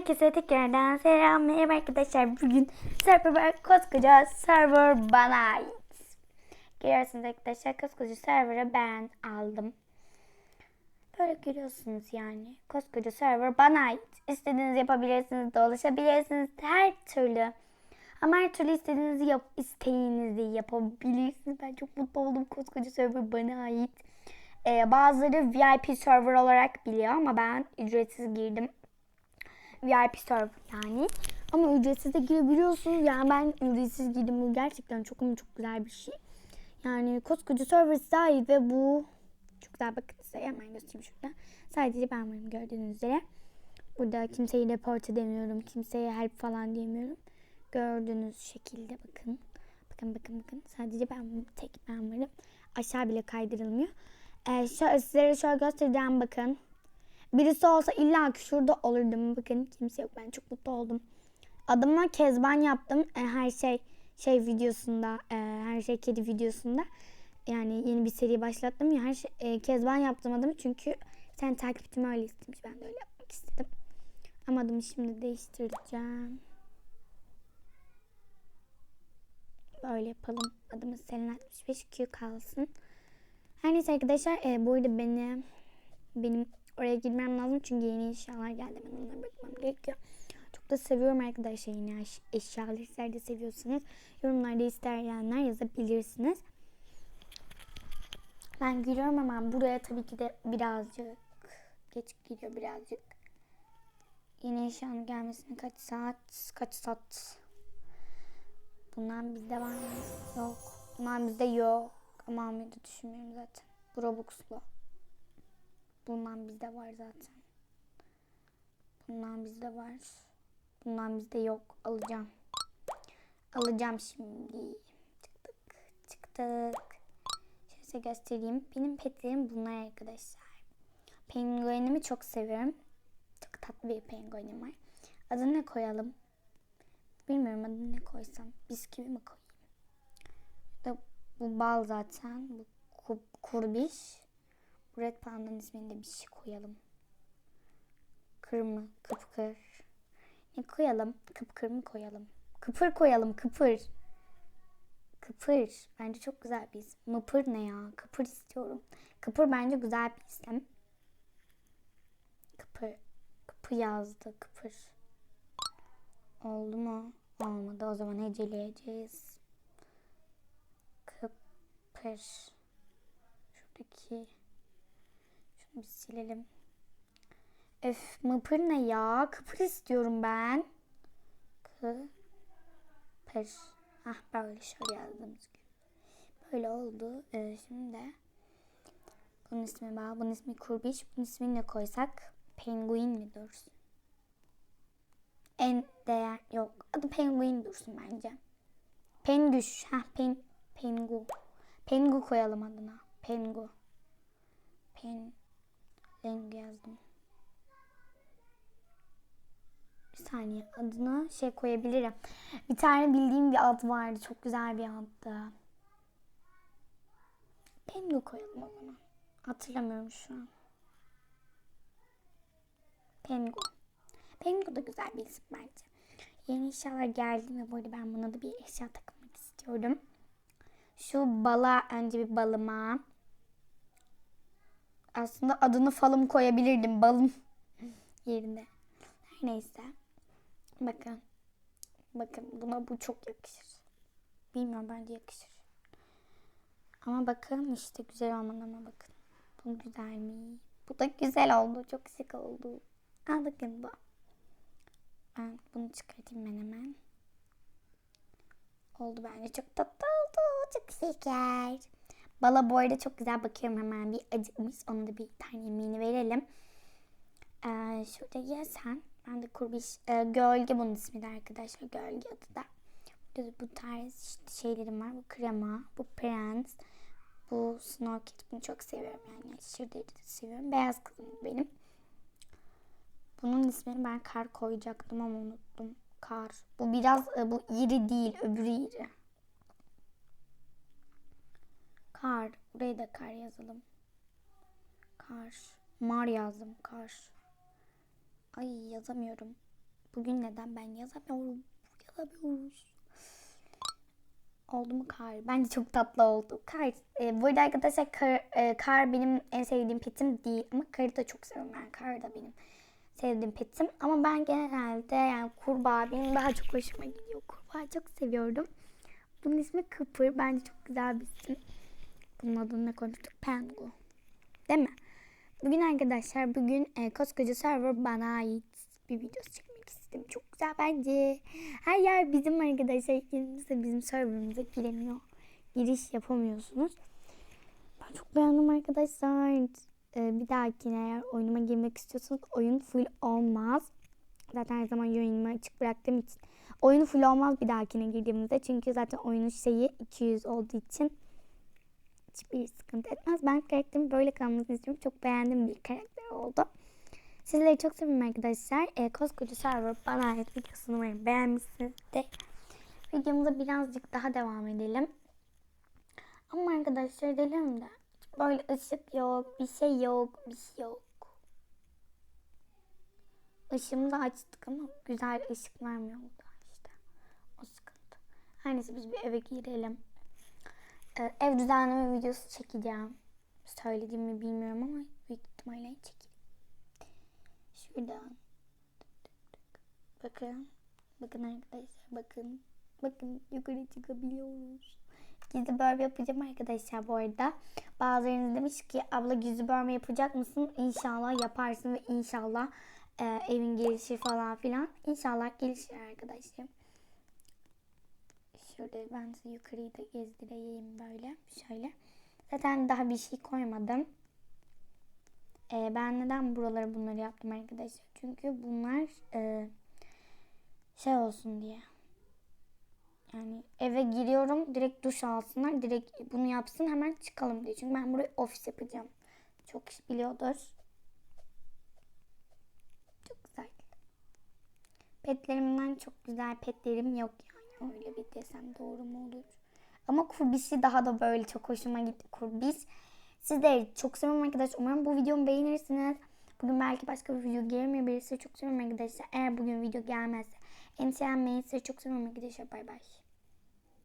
Herkese tekrardan selam. Merhaba arkadaşlar. Bugün server koskoca server bana ait. Görüyorsunuz arkadaşlar koskoca server'ı ben aldım. Böyle görüyorsunuz yani. Koskoca server bana ait. İstediğinizi yapabilirsiniz, dolaşabilirsiniz. Her türlü. Ama her türlü istediğinizi yap, isteğinizi yapabilirsiniz. Ben çok mutlu oldum. Koskoca server bana ait. Ee, bazıları VIP server olarak biliyor ama ben ücretsiz girdim. VIP server yani. Ama ücretsiz de girebiliyorsunuz. Yani ben ücretsiz girdim. Bu gerçekten çok ama çok güzel bir şey. Yani koskoca server ait ve bu çok güzel bakın size hemen göstereyim şurada. Sadece ben varım gördüğünüz üzere. Burada kimseyi report edemiyorum. Kimseye help falan diyemiyorum. Gördüğünüz şekilde bakın. Bakın bakın bakın. Sadece ben tek ben varım. Aşağı bile kaydırılmıyor. Ee, şöyle, sizlere şöyle göstereceğim bakın. Birisi olsa illa ki şurada olurdum. Bakın kimse yok. Ben çok mutlu oldum. Adıma Kezban yaptım. E, her şey şey videosunda, e, her şey kedi videosunda. Yani yeni bir seri başlattım ya. Her şey, e, Kezban yaptım adımı çünkü sen takipçim öyle istemiş. Ben de öyle yapmak istedim. Ama adımı şimdi değiştireceğim. Böyle yapalım. Adımız Selin 65 Q kalsın. Her neyse arkadaşlar e, bu arada beni benim oraya girmem lazım çünkü yeni eşyalar geldi. Ben onlara bakmam gerekiyor. Çok da seviyorum arkadaşlar yeni eş- eşyaları. Sizler de seviyorsanız yorumlarda isteyenler yazabilirsiniz. Ben giriyorum ama buraya tabii ki de birazcık geç giriyor birazcık. Yeni eşyanın gelmesine kaç saat? Kaç saat? Bundan bizde var mı? Yok. Bundan bizde yok. Ama da düşünmüyorum zaten. Bu Robux'lu. Bundan bizde var zaten. Bundan bizde var. Bundan bizde yok. Alacağım. Alacağım şimdi. Çıktık. Çıktık. Şöyle size göstereyim. Benim petlerim bunlar arkadaşlar. Penguenimi çok seviyorum. Çok tatlı bir penguenim var. Adını ne koyalım? Bilmiyorum adını ne koysam. Bisküvi mi koyayım? Bu bal zaten. Bu ku- kurbiş. Red Panda'nın ismini de bir şey koyalım. Kırmı, kıpkır. Ne koyalım? Kıpkır mı koyalım? Kıpır koyalım, kıpır. Kıpır. Bence çok güzel bir isim. Mıpır ne ya? Kıpır istiyorum. Kıpır bence güzel bir isim. Kıpır. Kıpır yazdı, kıpır. Oldu mu? Olmadı. O zaman heceleyeceğiz. Kıpır. Şuradaki şunu bir silelim. Öf mıpır ne ya? Kıpır istiyorum ben. Kıpır. Ah böyle şöyle gibi. Böyle oldu. Ee, şimdi de bunun ismi bak. Bunun ismi Kurbiş. Bunun ismini ne koysak? Penguin mi dursun? En değer yok. Adı Penguin dursun bence. Pengüş. Ha pen pengu. Pengu koyalım adına. Pengu. Pen Pengu yazdım. Bir saniye adına şey koyabilirim. Bir tane bildiğim bir ad vardı. Çok güzel bir addı. Pengu koyalım o zaman. Hatırlamıyorum şu an. Pengu. Pengu da güzel bir isim bence. Yeni eşyalar geldi ve bu arada ben buna da bir eşya takmak istiyorum. Şu bala önce bir balıma. Aslında adını falım koyabilirdim balım yerine. Her neyse. Bakın. Bakın buna bu çok yakışır. Bilmiyorum bence yakışır. Ama bakın işte güzel olmalarına bakın. Bu güzel mi? Bu da güzel oldu. Çok şık oldu. Al bakın bu. Ben bunu çıkartayım ben hemen. Oldu bence. Çok tatlı oldu. Çok şeker. Bala bu arada çok güzel bakıyorum hemen bir acıkmış. Ona da bir tane yemeğini verelim. Ee, şurada ye sen. Ben de kurbiş. Ee, gölge bunun ismi de arkadaşlar. Gölge adı da. Burada bu tarz işte şeylerim var. Bu krema. Bu prens. Bu snorket. Bunu çok seviyorum yani. Aşırı derecede seviyorum. Beyaz kızım benim. Bunun ismini ben kar koyacaktım ama unuttum. Kar. Bu biraz e, bu iri değil. Öbürü iri. Kar. Buraya da kar yazalım. Kar. Mar yazdım. Kar. Ay yazamıyorum. Bugün neden ben yazamıyorum? Yazamıyoruz. Oldu mu kar? Bence çok tatlı oldu. Kar. E, bu arada arkadaşlar kar, e, kar benim en sevdiğim petim değil. Ama karı da çok seviyorum. Yani kar da benim sevdiğim petim. Ama ben genelde yani kurbağa benim daha çok hoşuma gidiyor. Kurbağa çok seviyorum. Bunun ismi Kıpır. Bence çok güzel bir isim. Bunun adını ne koymuştuk? Pengu. Değil mi? Bugün arkadaşlar bugün e, koskoca server bana ait bir video çekmek istedim. Çok güzel bence. Her yer bizim arkadaşlar. Kendinize bizim serverımıza giremiyor. Giriş yapamıyorsunuz. Ben çok beğendim arkadaşlar. E, bir dahakine eğer oyunuma girmek istiyorsanız oyun full olmaz. Zaten her zaman oyunumu açık bıraktığım için. Oyunu full olmaz bir dahakine girdiğimizde. Çünkü zaten oyunun şeyi 200 olduğu için hiçbir sıkıntı etmez. Ben karakterimin böyle kalmasını istiyorum. Çok beğendiğim bir karakter oldu. Sizleri çok seviyorum arkadaşlar. E, koskoca server bana ait videosunu umarım beğenmişsinizdir. Videomuza birazcık daha devam edelim. Ama arkadaşlar edelim de böyle ışık yok, bir şey yok, bir şey yok. Işığımı da açtık ama güzel ışık vermiyor işte. O sıkıntı. Her neyse biz bir eve girelim. Ee, ev düzenleme videosu çekeceğim. Söyledim mi bilmiyorum ama büyük ihtimalle çekeyim. Şuradan. Bakın. Bakın arkadaşlar bakın. Bakın yukarı çıkabiliyoruz. Gizli bölme yapacağım arkadaşlar bu arada. Bazılarınız demiş ki abla gizli bölme yapacak mısın? İnşallah yaparsın ve inşallah e, evin gelişir falan filan. İnşallah gelişir arkadaşlar. Şurada ben size yukarıyı da gezdireyim böyle. Şöyle. Zaten daha bir şey koymadım. Ee, ben neden buraları bunları yaptım arkadaşlar? Çünkü bunlar e, şey olsun diye. Yani eve giriyorum direkt duş alsınlar. Direkt bunu yapsın hemen çıkalım diye. Çünkü ben burayı ofis yapacağım. Çok kişi biliyordur. Çok güzel. Petlerimden çok güzel petlerim yok yani. Öyle bir desem doğru mu olur? Ama kurbisi daha da böyle çok hoşuma gitti kurbis. Sizleri çok seviyorum arkadaşlar. Umarım bu videomu beğenirsiniz. Bugün belki başka bir video gelmeyebilir. Sizi çok seviyorum arkadaşlar. Eğer bugün video gelmezse endişelenmeyin. Sizi çok seviyorum arkadaşlar. Bay bay.